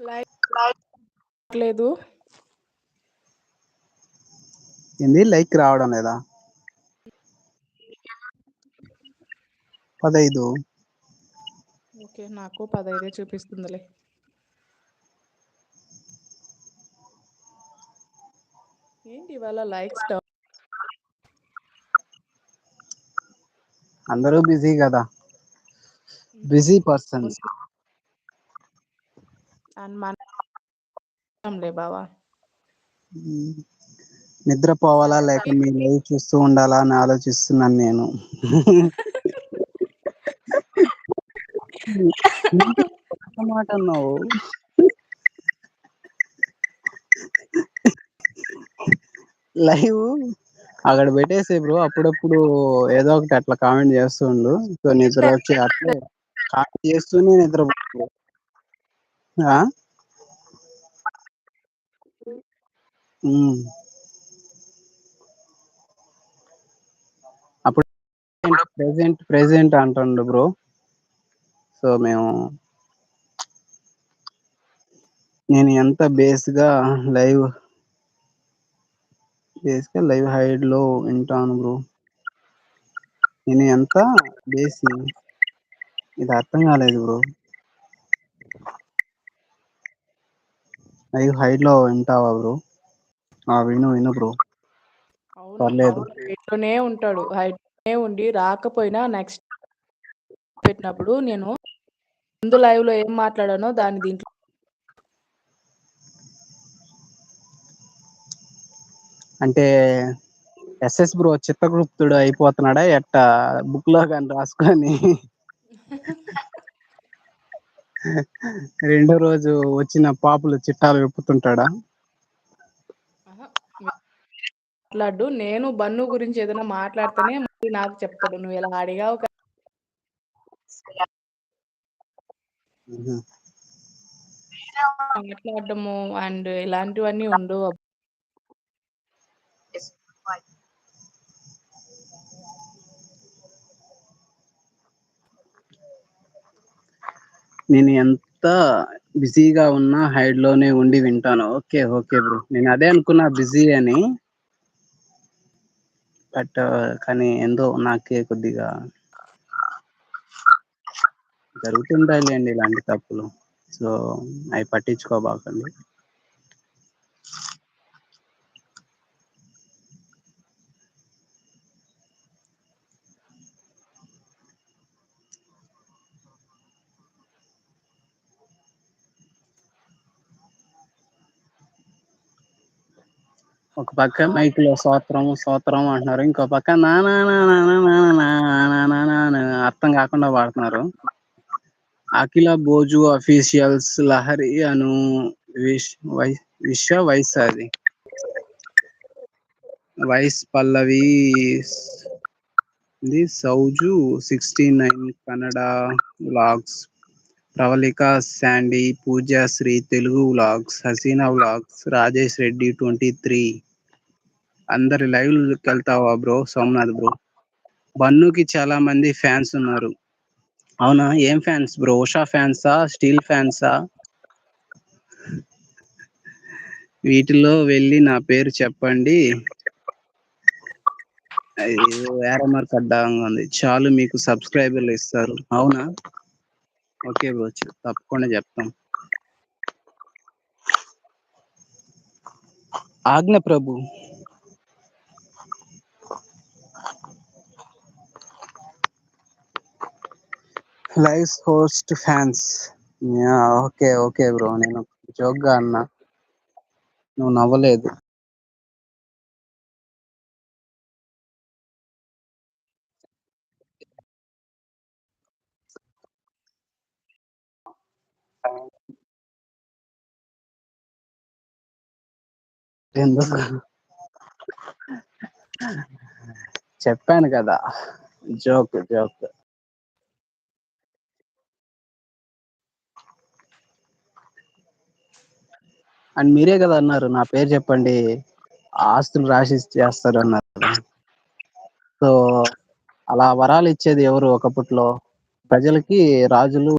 Like లేదు. ఏంది? Like రావడం లేదా? పదైదు. ఓకే నాకు పదైదే చూపిస్తుందిలే. ఏంటి ఇవాళ లైక్స్ అందరూ బిజీ కదా. Busy persons. అండ్ మన బావా. నిద్రపోవాలా లేక మీ లైవ్ చూస్తూ ఉండాలా అని ఆలోచిస్తున్నాను నేను. మాట అన్నావు. లైవ్ అక్కడ పెట్టేసే బ్రో అప్పుడప్పుడు ఏదో ఒకటి అట్లా కామెంట్ చేస్తుండు. సో నిద్ర వచ్చి అట్లే కామెంట్ చేస్తూనే నిద్ర అప్పుడు ప్రెజెంట్ ప్రెజెంట్ అంటుండు బ్రో. సో మేము నేను ఎంత బేస్గా లైవ్ బేస్గా లైవ్ హైడ్లో వింటాను బ్రో. నేను ఎంత బేసి ఇది అర్థం కాలేదు బ్రో. లైవ్ హైడ్లో వింటావా బ్రో ఆ విను విను బ్రో పర్లేదు. ఇంట్లోనే ఉంటాడు. హైనే ఉండి రాకపోయినా నెక్స్ట్ పెట్టినప్పుడు నేను ముందు లైవ్లో ఏం మాట్లాడానో దాన్ని దీంట్లో అంటే ఎస్ఎస్ బ్రో చిత్తగుప్తుడు అయిపోతున్నాడా? ఎట్ట? బుక్లో కాని రాసుకొని రెండో రోజు వచ్చిన పాపులు చిట్టాలు విప్పుతుంటాడా? మాట్లాడు. నేను బన్ను గురించి ఏదైనా మాట్లాడితేనే మళ్ళీ నాకు చెప్తాడు. నువ్వు ఇలా అడిగావు. మాట్లాడము అండ్ ఇలాంటివన్నీ ఉండవు. నేను ఎంత బిజీగా ఉన్నా హైడ్లోనే ఉండి వింటాను. Okay okay bro. నేను అదే అనుకున్నా బిజీ అని. బట్ కానీ ఎందో నాకే కొద్దిగా జరుగుతుంటాయిలేండి ఇలాంటి తప్పులు. సో అవి పట్టించుకోబాకండి. ఒక పక్క మైక్లో సోత్రం సోత్రం అంటున్నారు ఇంకో పక్క నానా అర్థం కాకుండా పాడుతున్నారు అఖిల బోజు అఫీషియల్స్ లహరి అను విశ్వ వైస్ అది వైస్ పల్లవి ఇది Souju sixty nine Kannada vlogs Pravalika Sandy Pooja Sri Telugu vlogs Haseena vlogs Rajesh Reddy twenty three అందరి లైవ్ వెళ్తావా బ్రో సోమనాథ్ బ్రో బన్నుకి చాలా మంది ఫ్యాన్స్ ఉన్నారు. అవునా? ఏం ఫ్యాన్స్ బ్రో ఉషా ఫ్యాన్సా స్టీల్ ఫ్యాన్సా వీటిలో వెళ్ళి నా పేరు చెప్పండి. అయ్యో యారో అడ్డంగా ఉంది. చాలు మీకు సబ్స్క్రైబర్లు ఇస్తారు. అవునా? ఓకే బ్రో తప్పకుండా చెప్తాం. ఆజ్ఞ ప్రభు live host fans. Okay okay bro. నేను జోక్గా అన్నా. నువ్వు నవ్వలేదు. ఎందుకు? చెప్పాను కదా. Joke joke. అండ్ మీరే కదా అన్నారు నా పేరు చెప్పండి ఆస్తులు రాసి చేస్తారు అన్నారు. సో అలా వరాలు ఇచ్చేది ఎవరు ఒకప్పట్లో ప్రజలకి రాజులు